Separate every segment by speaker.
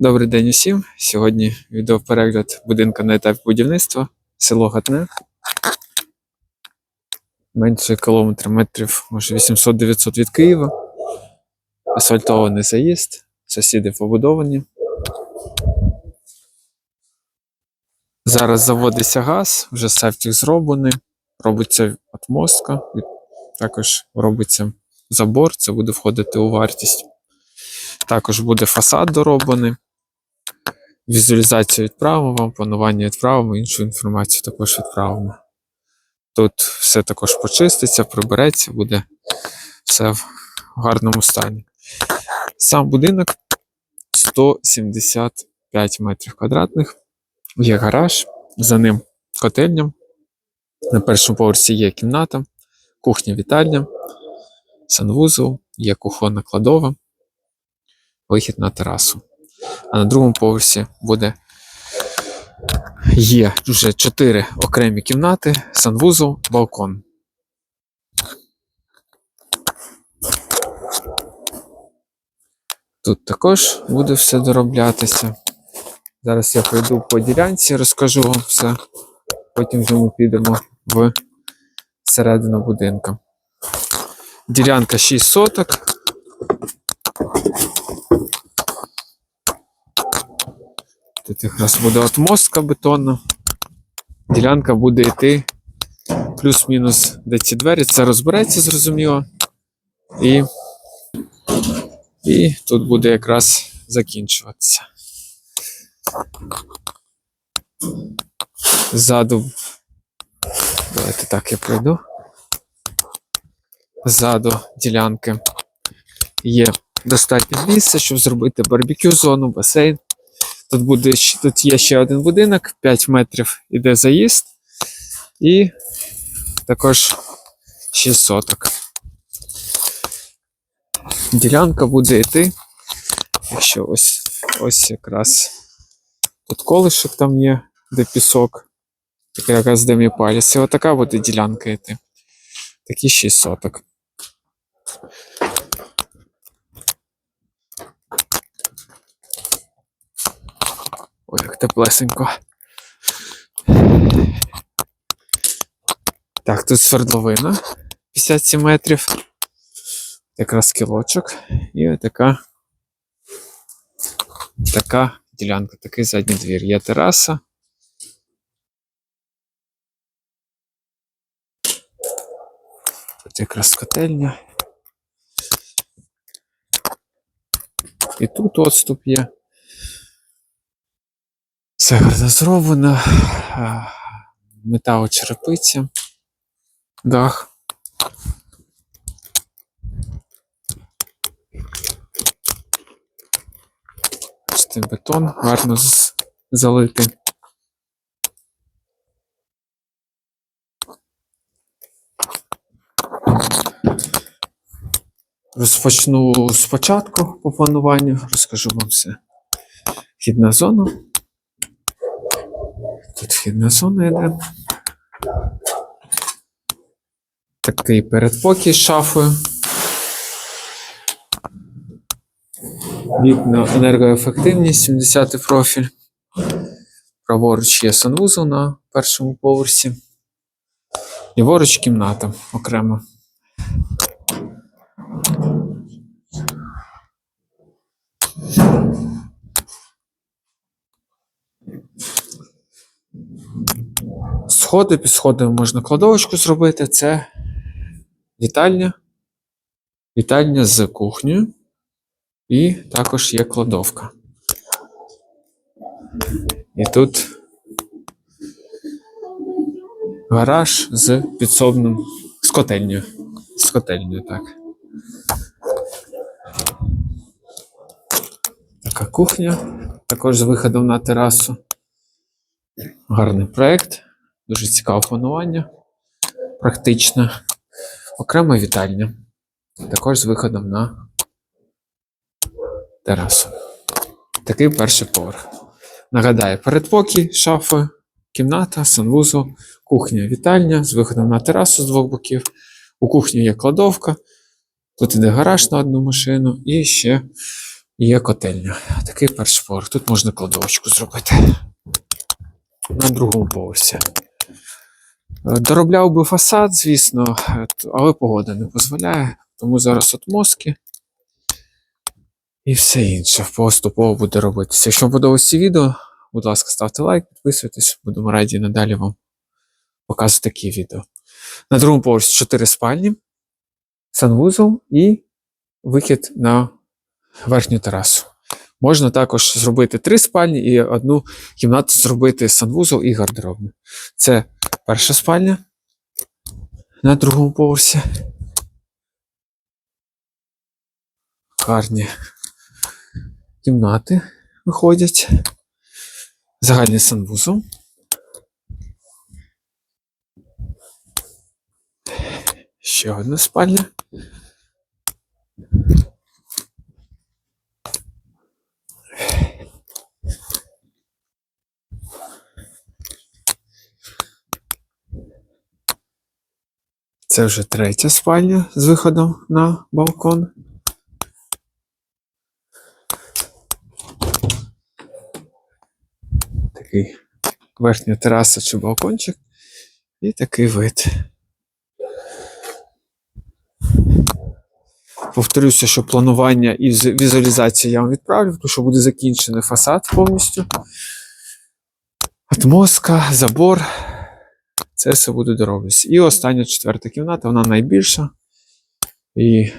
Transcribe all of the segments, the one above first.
Speaker 1: Добрий день усім. Сьогодні відеоперегляд будинка на етапі будівництва, село Гатне. Менше кілометра метрів, може 800-900 від Києва. Асфальтований заїзд, сусіди побудовані. Зараз заводиться газ, вже септик зроблений, робиться отмостка, також робиться забор, це буде входити у вартість. Також буде фасад дороблений. Візуалізацію відправимо вам, планування відправимо, іншу інформацію також відправимо. Тут все також почиститься, прибереться, буде все в гарному стані. Сам будинок 175 метрів квадратних. Є гараж, за ним котельня. На першому поверсі є кімната, кухня вітальня, санвузол, є кухонна кладова, вихід на терасу. А на другому поверсі буде є вже чотири окремі кімнати, санвузол, балкон. Тут також буде все дороблятися. Зараз я пройду по ділянці, розкажу вам все. Потім вже ми підемо в середину будинку. Ділянка 6 соток. Тут якраз буде отмостка бетонна. Ділянка буде йти плюс-мінус де ці двері. Це розбереться, зрозуміло. І, і тут буде якраз закінчуватися. Ззаду. Давайте так я пройду. Ззаду ділянки є достатньо місця, щоб зробити барбекю зону, басейн. Тут буде тут є ще один будинок, 5 метрів іде заїзд, і також 6 соток. Ділянка буде йти. Якщо ось, ось якраз тут колишок там є, де пісок, якраз де мій палець. І отака буде ділянка йти. Такі 6 соток. Теплесенько. Так, тут свердловина 57 метрів. Якраз кілочок. І така. Така ділянка, такий задній двір. Є тераса. Тут якраз котельня. І тут отступ є. Все гарно зроблено. А, Металочерепиця. Дах. Бачите, бетон гарно залитий. Розпочну спочатку по плануванню, розкажу вам все. Вхідна зона. Тут зона йде. Такий передпокій з шафою. Вікна енергоефективність, 70 профіль. Праворуч є санвузол на першому поверсі. Ліворуч кімната окремо. Сходи, під сходами можна кладовочку зробити. Це вітальня. Вітальня з кухнею. І також є кладовка. І тут гараж з підсобним з котельнею. З котельнею, так. Така кухня. Також з виходом на терасу. Гарний проєкт. Дуже цікаве планування. Практичне. Окрема вітальня. Також з виходом на терасу. Такий перший поверх. Нагадаю, передпокій, шафи, кімната, санвузол, кухня, вітальня з виходом на терасу з двох боків. У кухні є кладовка. Тут іде гараж на одну машину і ще є котельня. Такий перший поверх. Тут можна кладовочку зробити. На другому поверсі. Доробляв би фасад, звісно, але погода не дозволяє. Тому зараз от мозки і все інше поступово буде робитися. Якщо вам подобається відео, будь ласка, ставте лайк, підписуйтесь, будемо раді надалі вам показувати такі відео. На другому поверсі 4 спальні, санвузол і вихід на верхню терасу. Можна також зробити три спальні і одну кімнату зробити санвузол і гардеробну. Це перша спальня на другому поверсі. Гарні кімнати виходять. Загальний санвузол. Ще одна спальня. Це вже третя спальня з виходом на балкон. Такий верхня тераса чи балкончик. І такий вид. Повторюся, що планування і віз- візуалізація я вам відправлю, тому що буде закінчений фасад повністю. Отмостка, забор. Це все буде дороблюся. І остання четверта кімната, вона найбільша. І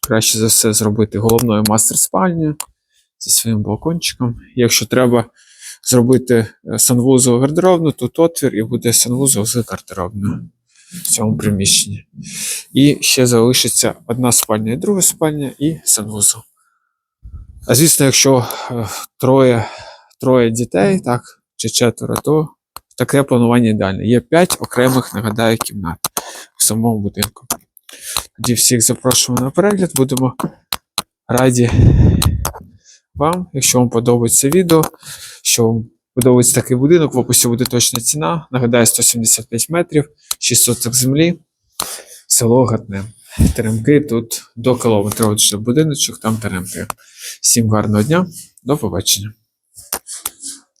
Speaker 1: краще за все зробити головною мастер-спальнею зі своїм балкончиком. Якщо треба зробити е, санвузол гардеробну, тут отвір і буде санвузол з гардеробною в цьому приміщенні. І ще залишиться одна спальня і друга спальня, і санвузол. А звісно, якщо е, троє, троє дітей, так, чи четверо, то таке планування ідеальне. Є 5 окремих, нагадаю, кімнат в самому будинку. Тоді всіх запрошуємо на перегляд. Будемо раді вам, якщо вам подобається відео, що вам подобається такий будинок, в описі буде точна ціна. Нагадаю, 175 метрів, 6 соток землі, село Гатне. Теремки тут до кілометра. Отже, будиночок, там теремки. Всім гарного дня, до побачення.